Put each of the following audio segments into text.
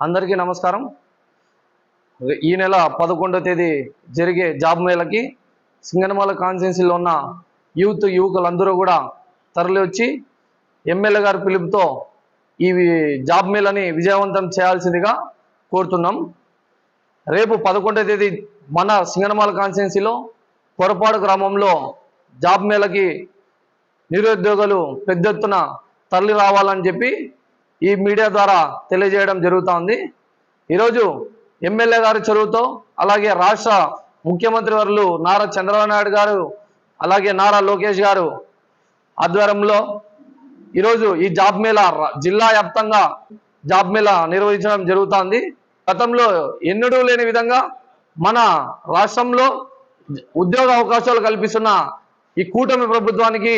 అందరికీ నమస్కారం. ఈ నెల పదకొండవ తేదీ జరిగే జాబ్ మేళకి సింగనమల కాన్స్టిట్యున్సీలో ఉన్న యూత్ యువకులందరూ కూడా తరలి వచ్చి ఎమ్మెల్యే గారి పిలుపుతో ఈ జాబ్ మేళని విజయవంతం చేయాల్సిందిగా కోరుతున్నాం. రేపు పదకొండవ తేదీ మన సింగనమల కాన్స్టిట్యున్సీలో పొరపాడు గ్రామంలో జాబ్ మేళకి నిరుద్యోగులు పెద్ద ఎత్తున తరలి రావాలని చెప్పి ఈ మీడియా ద్వారా తెలియజేయడం జరుగుతూ ఉంది. ఈరోజు ఎమ్మెల్యే గారి చొరవతో అలాగే రాష్ట్ర ముఖ్యమంత్రి వర్లు నారా చంద్రబాబు నాయుడు గారు అలాగే నారా లోకేష్ గారు ఆధ్వర్యంలో ఈరోజు ఈ జాబ్ మేళా జిల్లా వ్యాప్తంగా జాబ్ మేళా నిర్వహించడం జరుగుతోంది గతంలో ఎన్నడూ లేని విధంగా మన రాష్ట్రంలో ఉద్యోగ అవకాశాలు కల్పిస్తున్న ఈ కూటమి ప్రభుత్వానికి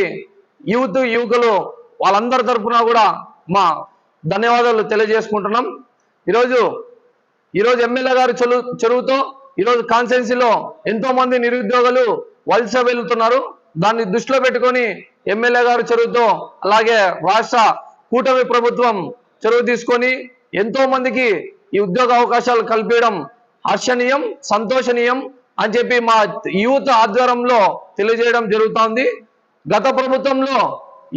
యూత్ యువకులు వాళ్ళందరి తరఫున కూడా మా ధన్యవాదాలు తెలియజేసుకుంటున్నాం. ఈరోజు ఈరోజు ఎమ్మెల్యే గారు చెరువు చెరువుతో ఈరోజు కాన్స్టెన్సీలో ఎంతో మంది నిరుద్యోగులు వలస వెళ్తున్నారు. దాన్ని దృష్టిలో పెట్టుకొని ఎమ్మెల్యే గారు చెరువుతో అలాగే రాష్ట్ర కూటమి ప్రభుత్వం చెరువు తీసుకొని ఎంతో మందికి ఈ ఉద్యోగ అవకాశాలు కల్పించడం హర్షణీయం సంతోషనీయం అని చెప్పి మా యూత్ ఆధ్వర్యంలో తెలియజేయడం జరుగుతోంది. గత ప్రభుత్వంలో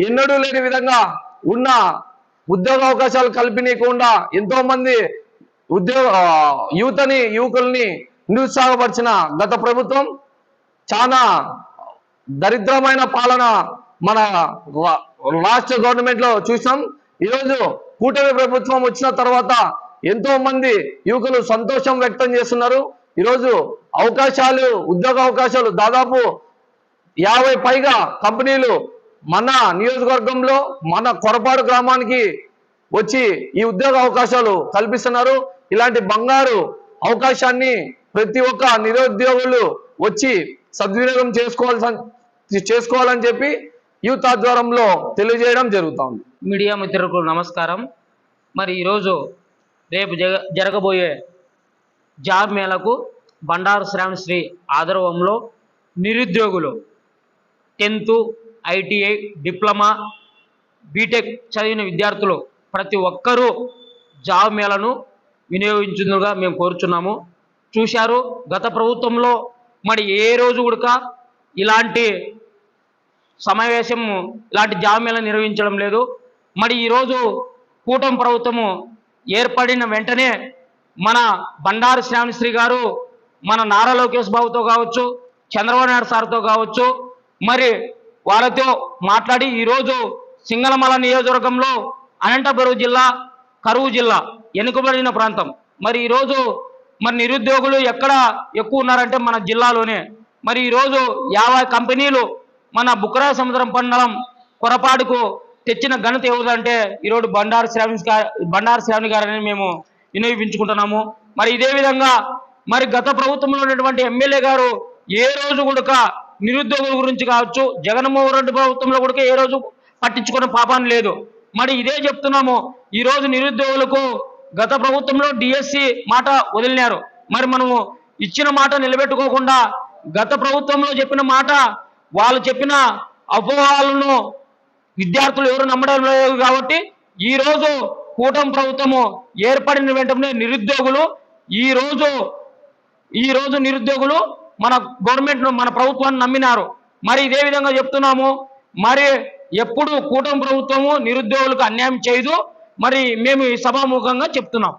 ఎన్నడూ లేని విధంగా ఉన్న ఉద్యోగ అవకాశాలు కల్పించకుండా ఎంతో మంది ఉద్యోగ యువతని యువకుల్ని నిరుత్సాహపరిచిన గత ప్రభుత్వం చాలా దరిద్రమైన పాలన మన రాష్ట్ర గవర్నమెంట్లో చూసాం. ఈరోజు కూటమి ప్రభుత్వం వచ్చిన తర్వాత ఎంతో మంది యువకులు సంతోషం వ్యక్తం చేస్తున్నారు. ఈరోజు అవకాశాలు ఉద్యోగ అవకాశాలు దాదాపు యాభై పైగా కంపెనీలు మన నియోజకవర్గంలో మన కొరపాడు గ్రామానికి వచ్చి ఈ ఉద్యోగ అవకాశాలు కల్పిస్తున్నారు. ఇలాంటి బంగారు అవకాశాన్ని ప్రతి ఒక్క నిరుద్యోగులు వచ్చి సద్వినియోగం చేసుకోవాల్సి చేసుకోవాలని చెప్పి యూత్ ఆధ్వర్యంలో తెలియజేయడం జరుగుతుంది. మీడియా మిత్రులకు నమస్కారం. మరి ఈరోజు రేపు జగ జరగబోయే జాబ్ మేళకు బండారు శ్రావణ శ్రీ నిరుద్యోగులు టెన్త్ ఐటీఐ డిప్లొమా బీటెక్ చదివిన విద్యార్థులు ప్రతి ఒక్కరూ జాబ్ మేళను వినియోగించుగా మేము కోరుచున్నాము. చూశారు గత ప్రభుత్వంలో మరి ఏ రోజు కూడా ఇలాంటి సమావేశం ఇలాంటి జామీలను నిర్వహించడం లేదు. మరి ఈరోజు కూటమి ప్రభుత్వము ఏర్పడిన వెంటనే మన బండారు శ్రావణశ్రీ గారు మన నారా లోకేష్ బాబుతో కావచ్చు చంద్రబాబు నాయుడు సార్తో కావచ్చు మరి వాళ్ళతో మాట్లాడి ఈరోజు సింగళమల నియోజకవర్గంలో అనంతపురం జిల్లా కరువు జిల్లా వెనుకబడిన ప్రాంతం. మరి ఈరోజు మరి నిరుద్యోగులు ఎక్కడ ఎక్కువ ఉన్నారంటే మన జిల్లాలోనే. మరి ఈరోజు యాభై కంపెనీలు మన బుక్రా సముద్రం పండలం కొరపాడుకు తెచ్చిన ఘనత ఎవరిదంటే ఈరోజు బండారు శ్రావణి గా- బండారు శ్రావణి గారని మేము వినియోగించుకుంటున్నాము. మరి ఇదే విధంగా మరి గత ప్రభుత్వంలో ఉన్నటువంటి ఎమ్మెల్యే గారు ఏ రోజు కూడా నిరుద్యోగుల గురించి కావచ్చు జగన్మోహన్ రెడ్డి ప్రభుత్వంలో కూడా ఏ రోజు పట్టించుకున్న పాపాన్ని లేదు. మరి ఇదే చెప్తున్నాము ఈ రోజు నిరుద్యోగులకు గత ప్రభుత్వంలో డిఎస్సి మాట వదిలినారు. మరి మనము ఇచ్చిన మాట నిలబెట్టుకోకుండా గత ప్రభుత్వంలో చెప్పిన మాట వాళ్ళు చెప్పిన అపోహాలను విద్యార్థులు ఎవరు నమ్మడం లేదు కాబట్టి ఈ రోజు కూటమి ప్రభుత్వము ఏర్పడిన వెంటనే నిరుద్యోగులు ఈరోజు ఈరోజు ఈ రోజు నిరుద్యోగులు మన గవర్నమెంట్ను మన ప్రభుత్వాన్ని నమ్మినారు. మరి ఇదే విధంగా చెప్తున్నాము. మరి ఎప్పుడు కూటమి ప్రభుత్వము నిరుద్యోగులకు అన్యాయం చేయదు. మరి మేము ఈ సభాముఖంగా చెప్తున్నాం.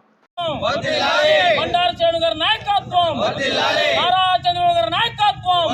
బండారు నాయకత్వం. నాయకత్వం.